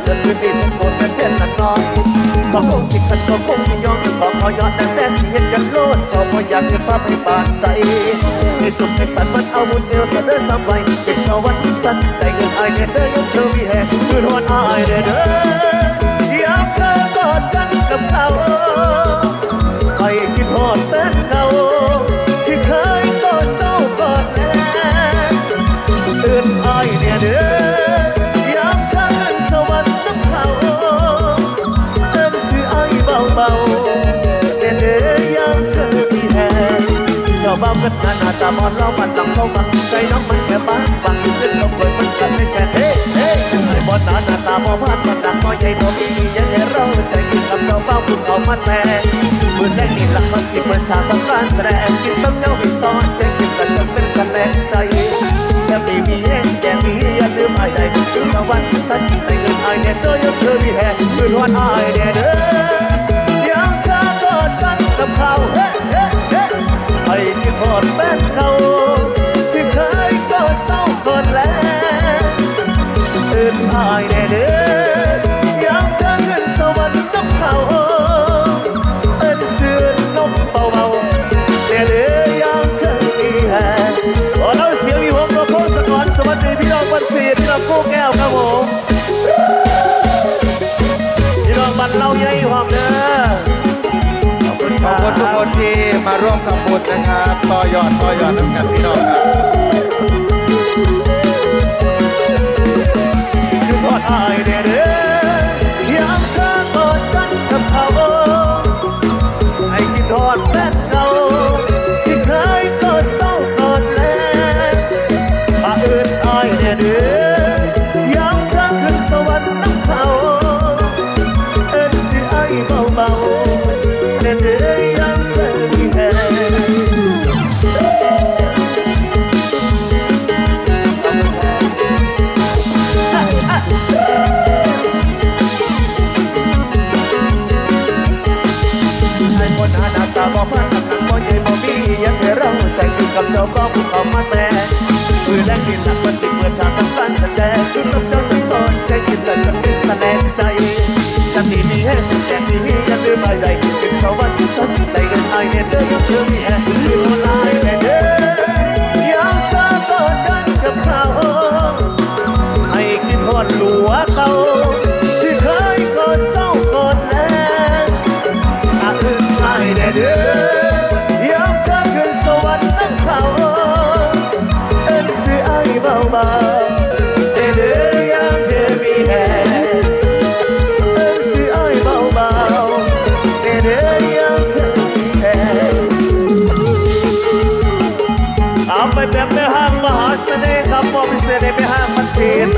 กสะเทือนพื้นที่เส้นโคตรเป็นเทนละซอนก็คงสิขัดก็คงสิยอมขอกพอยอดแต่แต่สิเห็นกันโลดเจ้าพออยากเห็นภาพให้บาดใจในสุขในสันมันเอาบุญเดียวเสนอสามใบเก็บสวัสดิ์สันได้เงินไอเด้อเด้อยังเธอมีแห่มือหวนอายเด้อ เจ้าเบานหน้าตามอนเรามันลำเข้ามาใจน้องมันแค่บ้างฟังขึ้นลงเลยมันกันไม่แค่เฮ้เฮ้ไอ้บอลนาหน้าตาบ่พลานมันดังน้อยใหญ่บ่มียังให้เราใจกินกับเจ้าเฝ้าคุณเอามาแทนมือแรกนี่หลักมันสิเปิดฉากทำการแสดงกินต้มเย้าไปซ้อนใจกินแต่จะเป็นแสดงใจแซ่บดีมีเอสแกมีอย่าลืมไอ้ใดถึงสวรรค์สันใส่เงินไอ้เนี่ยโดยยกเธอมีแห่มือรวนไอ้เนี่ยเด้อ บันเสียพี่น้องกู้แก้วครับผมพี่น้องบันเล่าใหญ่หอมเด้อขอบคุณขอบคุณทุกคนที่มาร่วมทำบุญนะครับ ต่อยอดต่อยอดน้ำกันพี่น้องครับ เจ้าก็ผู้เขามาแต่มือแรกกินหลักมาสิเมื่อฉากทำการแสดงคือกับเจ้าจะสอนใจกินเลยจะเป็นแสดงใจฉันนี่มีให้สุดแดงมีอย่าลืมอะไรถึงสวัสดิ์สันใจกันไอเนี่ยเด้อยังเธอมีแห่ ไปแบบแม่ห้างมหาเสน่ห์ครับมอพิเศษไปห้างมันเชน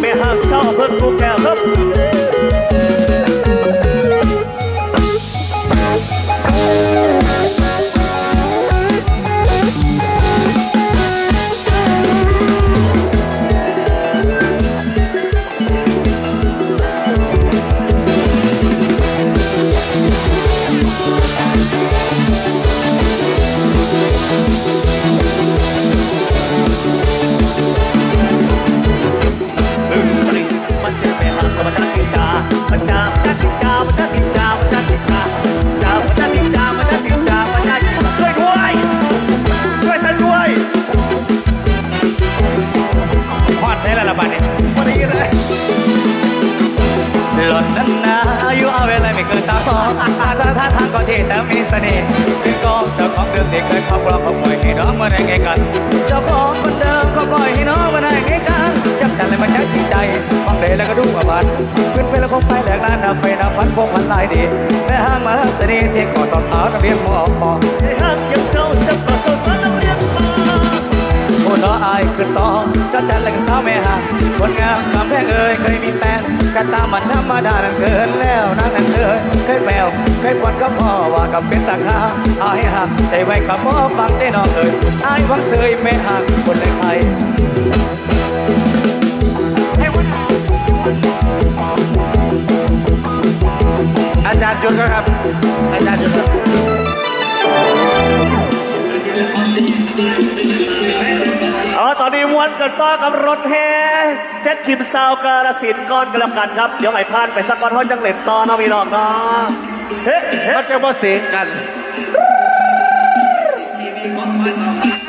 ไปห้างเช่าเพิ่งกูแก่ครับ อาสาท่าทางก็เท่แต่มีเสน่ห์เป็นกองเจ้าของเดิมที่เคยครอบครองเขาปล่อยให้น้องมาได้ไงกัน เจ้าของคนเดิมเขาปล่อยให้น้องมาได้ไงกันจับจันเลยมาชักจริงใจฟังเลยแล้วก็ดูว่าบันขึ้นไปแล้วคงไปแหลกลานนับไปนับพันพวกมันลายดีแม่ห้างมาเสน่ห์ที่ก่อสาวๆนักเรียนมอมอให้ห้างยังเจ้าจับก่อสาวๆนักเรียนมอ โอ้น้ออายขึ้นต่อจัดจันเลยกับสาวแม่หางคนงามคำแพงเอ่ยเคยมีแฟนกันตามมันธรรมดานั่นเกินแล้วนั่นนั่นเกินเคยแปวเคยปวดกับพ่อว่ากับเป็นตาข้าอายหักใจไว้กับพ่อฟังได้น้องเอ่ยอายวังเสยแม่ห่างคนในไทยอาจารย์จุดครับ อาจารย์จุดครับ เอาตอนนี้มวนกันต่อกับรถแห่เจ็ดคิมซาวกาลสินก่อนกันแล้วกันครับ เดี๋ยวไอ้พานไปสักก่อนเขาจังเล่นต่อเนาะพี่น้องเนาะเฮ้เฮ้มันจะมาเสียงกัน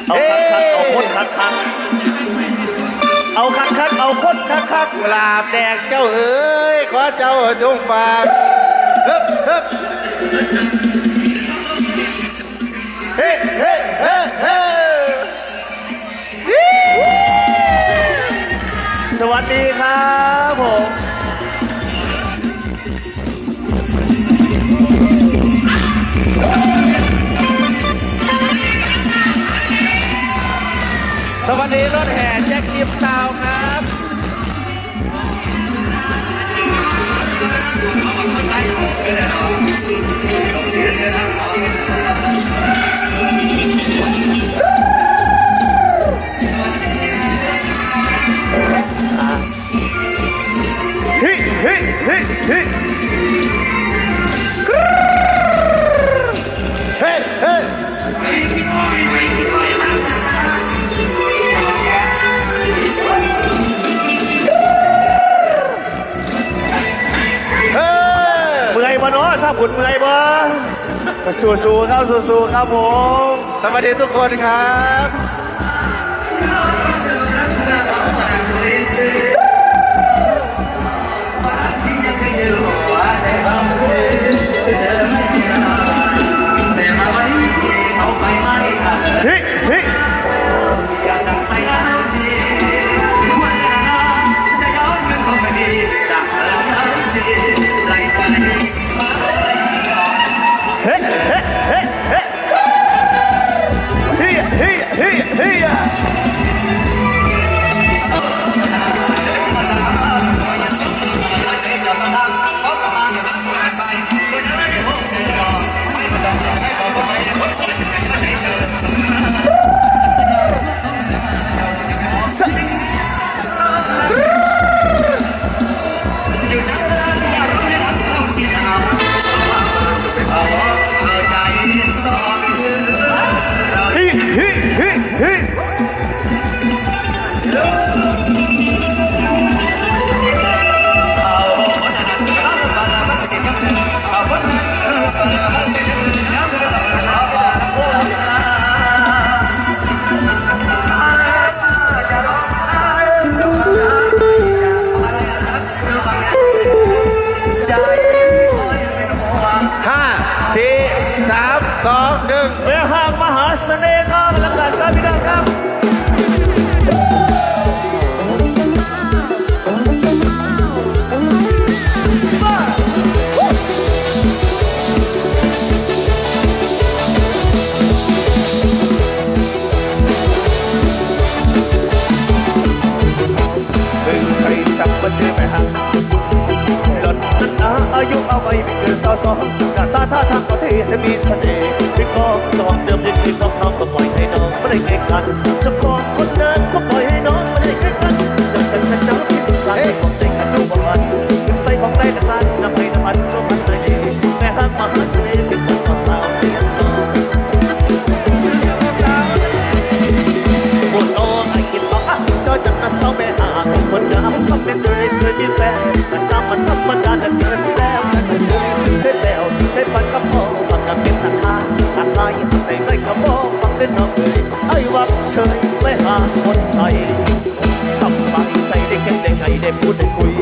เอาคักคักเอาคนคักคักเอาคักคักเอาคนคักคักกุหลาบแดงเจ้าเอ๋ยขอเจ้าจงฟังเฮ้เฮ้ สวัสดีครับผมสวัสดีรถแห่แจ็คกิฟซาวครับเเฮ้เฮ้เฮ้เฮ้เฮ้เฮ้ยเมื่อยบ่เนาะถ้าบุญเมื่อยบ่สู้ๆครับสู้ๆครับผม สวัสดีทุกคนครับ ไม่ได้ไงกันสักคนคนนั้นก็ปล่อยให้น้องไม่ได้ไงกันจังจังจังจังพี่ผู้ชายของเด็กกันดูประมันขึ้นไปของได้นานนำไปนำมันก็มันเลยดีแม่ห้างมหาเสน่ห์เป็นคนสาวสาวเรียนน้องปวดน้องไอ้กินบอกอะจอจังนะสาวแม่หาคนงามทำเป็นเลยเคยมีแฟนมันงามมันธรรมดาแต่เกินแล้วมันเคยแล้วเคยปันกับพ่อปักกับเป็นราคาราคายใจไม่กระบอก ฟังเป็นน้อยไอ้วักเฉยไม่หาคนไทยสบายใจได้แค่ได้ไงได้พูดได้คุย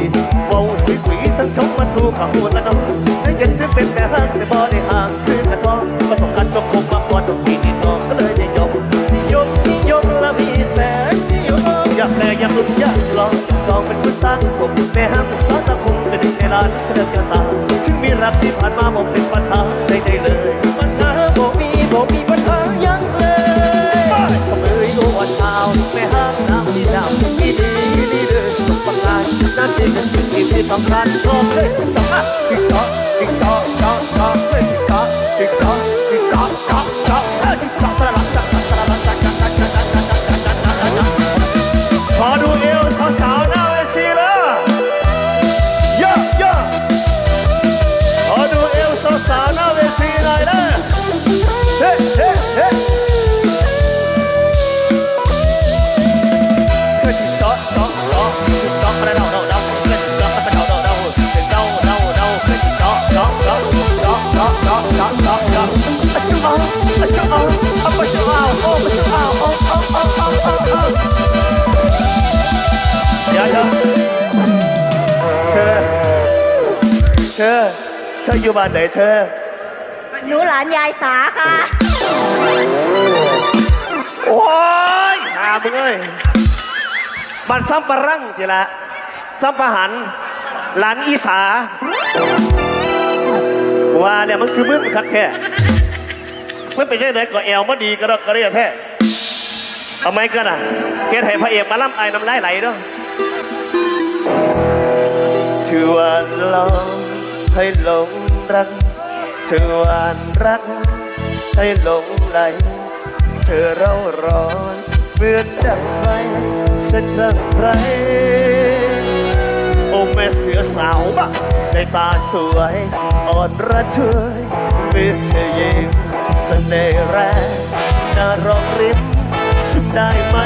เว้าสวยๆทั้งชมมาทูกหัวละน้องได้ยินถึงเป็นแม่ห้างแต่บ่ได้ห่างคือกระท้องประสบการณ์จบคงมาก่อนตรงนี้นี่น้องก็เลยได้ยอมนิยมนิยมและมีแสนนิยมอยากแลอยากลุ้นอยากลองจองเป็นผู้สร้างสมแม่ห้างสอนตะคงเป็นหนึ่งในลานเสด็จกระตาถึงมีรักที่ผ่านมาบอกเป็นปัญหาได้ได้เลยปัญหาบ่มีบ่มีปัญ เด็กสุดที่ไม่ต้องการรอเล่นจ๊อกจิ๊กจ๊อกจิ๊กจ๊อกจ๊อกจ๊อก ออยู่บ้านไหนเธอ หนูหลานยายสาค่ะ โอ้ยหามึงเอ้ยบ้านซ้ำปะรังทีละซ้ำปะหัน หลานอีสา ว่าเนี่ยมันคือมึงคักแค่มันเป็นยังไงก็แอลมาดีก็ดอกกระเรียแท้ทำไมกันอะเกณฑ์ให้พระเอกมาล่ำไอ้น้ำลายไหลเนาะชื่อว่าลอง ให้หลงรักชื่อว่ารัก ให้หลงไหล เธอเร่าร้อนเหมือนดังไฟฉันรักใครโอ้แม่เสือสาวบ้าในตาสวยอ่อนระทวยมีเธอยิ้มเสน่ห์แรงน่ารองริมสุดได้ไหม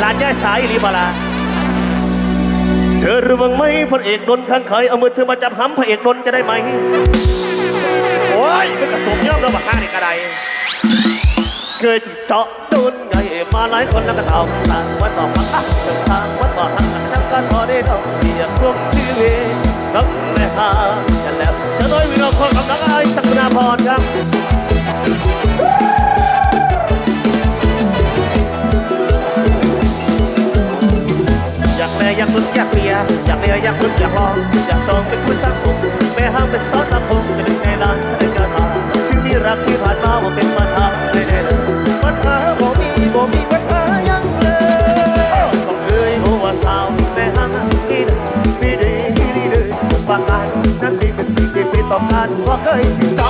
หลานย่าสายรีบลา เธอรู้บ้างไหมพระเอกดนข้างเคยเอามือเธอมาจับห้ำพระเอกดนจะได้ไหมโอ้ยมันกระสมย่อมแล้วบักห้าในกระไดเคยเจาะโดนไงมาหลายคนแล้วก็ตอบสั่งว่าต่อมาอะต้องสั่งว่าต่อหักทั้งการพอได้ดอกเบี้ยพวกชีวิตน้องแม่หาฉันแล้วจะน้อยวิโรจน์คนกับน้องไอ้สักนาพรครับ อยากแม่อยากอยากเมียอยากเมียอยากมึงอยากลองอยากจองเป็นผู้สร้างสมแม่ห้างเป็นซอสตะคงเป็นไงล่ะแสดงกระทาสิ่งที่รักที่ผ่านมาว่าเป็นปัญหาไม่ได้เลยปัญหาบ่มีบ่มีปัญหายังเลยต้องเอ่ยโอว่าสาวแม่ห้างนี่นะมีดีมีดีเลยสุภาการนั้นดีเป็นสิ่งที่พี่ต้องการว่าเคยถึงจ้า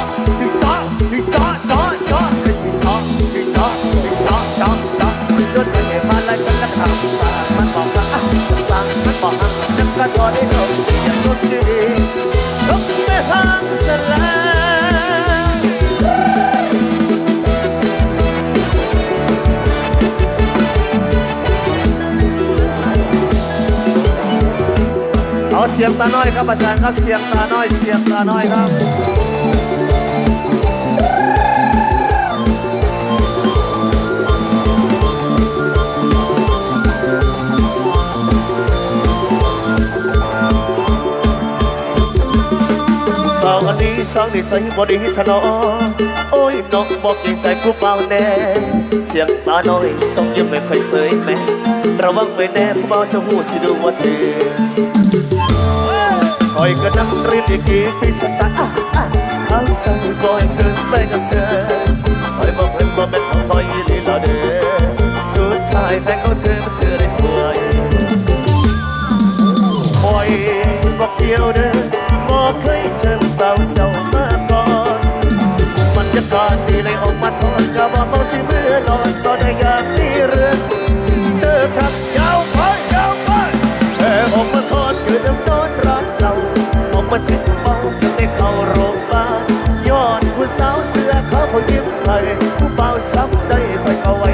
เอาเสียงตาน้อยครับอาจารย์ครับเสียงตาน้อยเสียงตาน้อยครับ สาวอันนี้สร้างนิสัยบดีทะนอโอ้ยน้องบอกเกรงใจกูเปล่าแน่ เสียงตาน้อยส่งยิ้มไม่ค่อยเสยแม่ระวังไวแน่ผู้เบาจะหูสิดูว่าเธอคอยก็นั่งเรียนดีกีพิสตาร์อะอะเอาใจบ่อยเกินไปกับเธอคอยบอกเพื่อนว่าเป็นของคอยลีลาเด้อสุดท้ายแพ้ของเธอมันเชื่อได้สวยคอยบอกเดียวเด้อบอกเคยเชิญ สาวเจ้ามาก่อนบรรยากาศดีเลยออกมาทอนก็ว่าเมาสิเมื่อนอนก็ได้อยากมีเรื่องเด้อครับยาวไปยาวไปแค่ออกมาทอดคือน้ำนอนรักเราออกมาสิเมาจนได้เข้าโรงพยาบาลยอดผู้สาวเสื้อขาวเขายิ้มไทยผู้เบาช้ำใจไปเอาไว้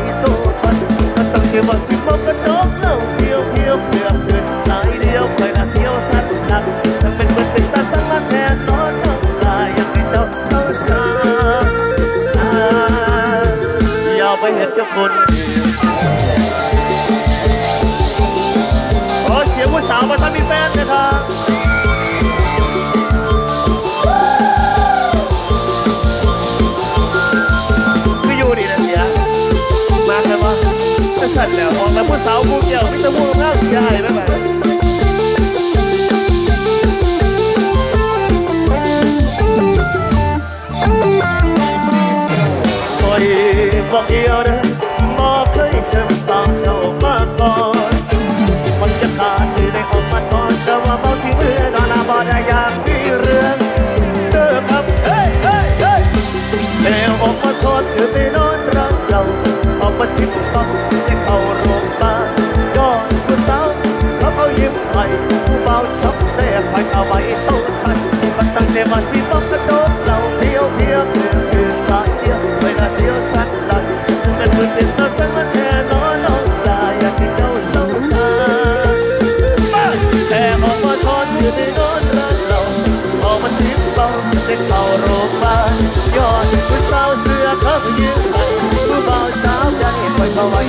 ย่าไปเห็นกับคนขอเสียงผู้สาวมาถ้ามีแฟนนะครับไม่อยู่ดีนะเสีย มาแค่ว่าก็สั่นแล้วออกแล้วผู้สาวมุกเดียวมิตรมุกง่ายเสียหายไปไหม ยบอกเดียวเด้อบอกเคยเชิญสาวเจ้ามาก่อนมันจะขาดหรือได้ออกมาชอนแต่ว่าเบาสิเมื่อนอนาบ่ได้อยากมี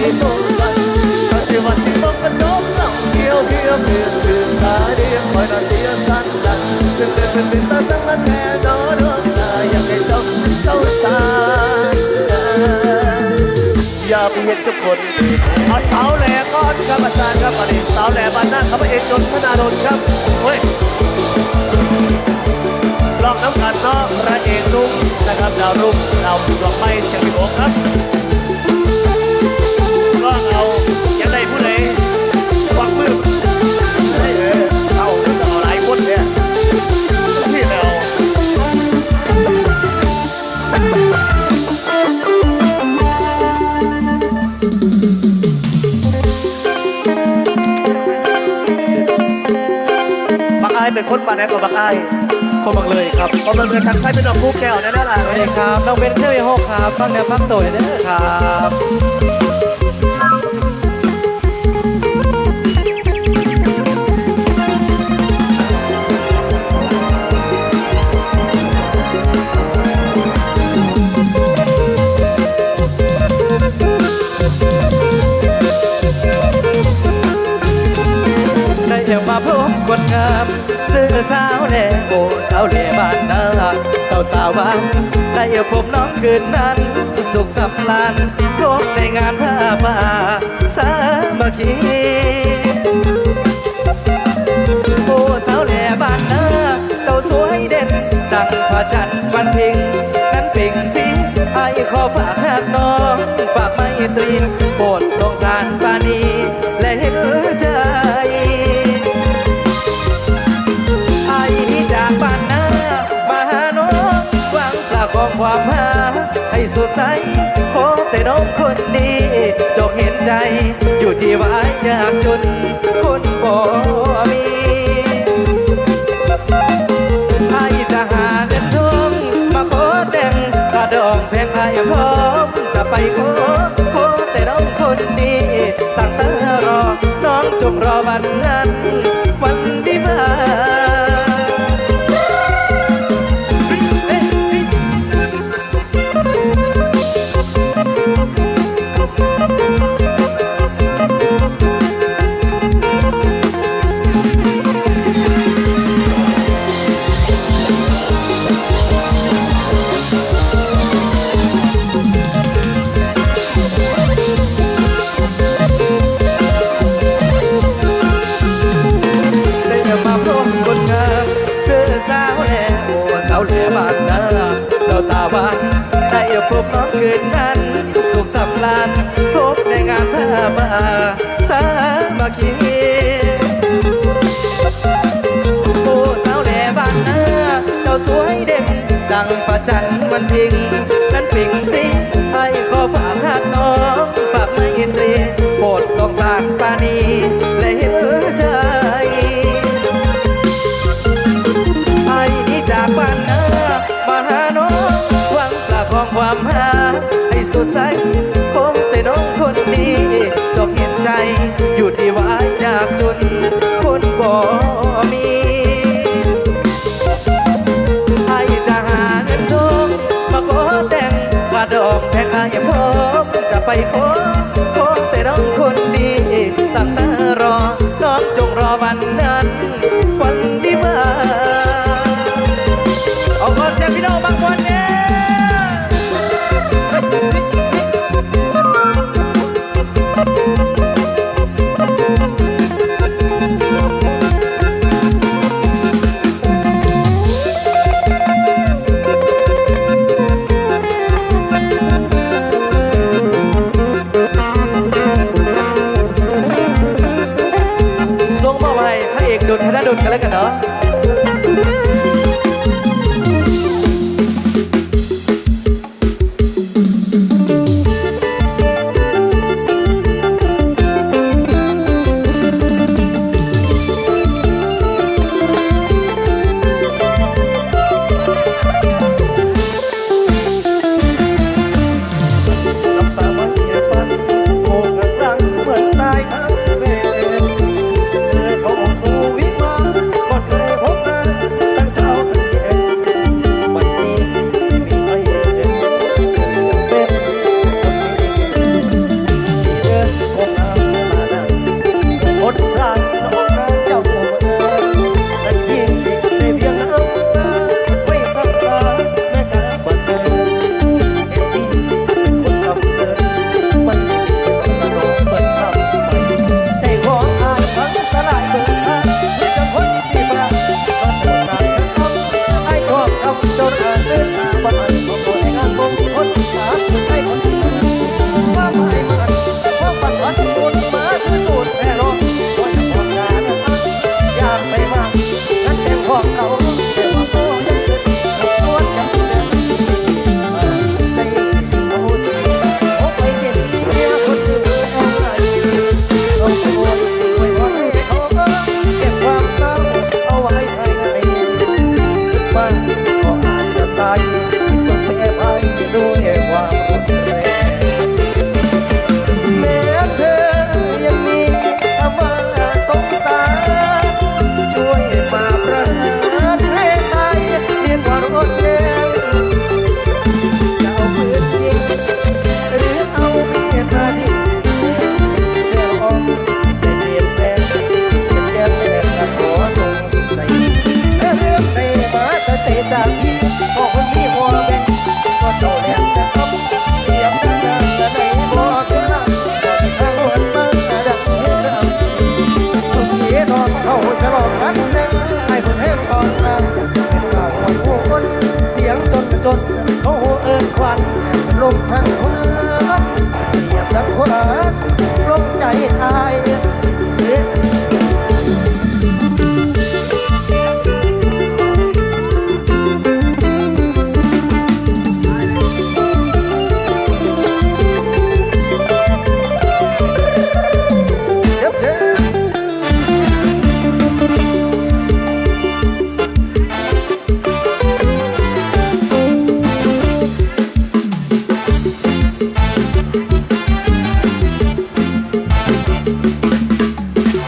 về một lần Còn chiều và xin bóng vẫn đốm lòng Yêu bia miền trừ xa đêm Hỏi nó dĩa săn đặt Dừng đời bên mình ta răng lá tre đó đốt là Yang ngày ใจยาไปเห็กับคนอาสาวแหล่ก้อนครับอาจารครับอันนี้สาวแหล่บ้นหน้าครับเอกยนพนาดลครับเฮ้ยลองน้ำกันนาะระเอกนุ่มนะครับดาวรุ่งดาวดวงไม้เสียงพิโอครับ อายเป็นคนบ้านไหนก็บักอายคนบังเลยครับพอมันเงินทางไทยเป็นดอกคู่แก้วนั่นแหละล่ะสวัสดีครับน้องเบนเซลยโฮกครับฟังแนวฟังโตยเด้อครับ คนงามซื้อสาวแหล่โอ้สาวแหล่บ้านนาเต่าตาวังได้เดี๋ยวผมน้องคืนนั้น สุขสำลานพบในงานท่าป่าสามัคคีโอ้สาวแหล่บ้านนาเต่าสวยเด่นดังพระจันทร์วันเพ็งนั้นเป่งสิไอ้ขอฝากหากน้อง ฝากไม่ตรีโปรดสงสารปานีและเห็นใจ ความหาให้สดใสขอแต่น้องคนดีจงเห็นใจ อยู่ที่ว่ายากจนคนบ่มีไอ้จะหาเงินทองมาขอแต่งกระดองแพงไอ้พร้อมจะไปขอขอแต่น้องคนดีตั้งตารอน้องจงรอวันนั้น สำลานพบในงานผ้าป่าสามัคคีโอ้สาวแหล่บ้านนาเจ้าสวยเด่นดังประจันทร์วันพิง ใสคงแต่น้องคนดีจงเห็นใจ อยู่ที่ว่ายากจน คนบ่มีให้จะหาเงินทองมาขอแต่งกระดอกแพงอายพร้อมจะไปขอ Hello.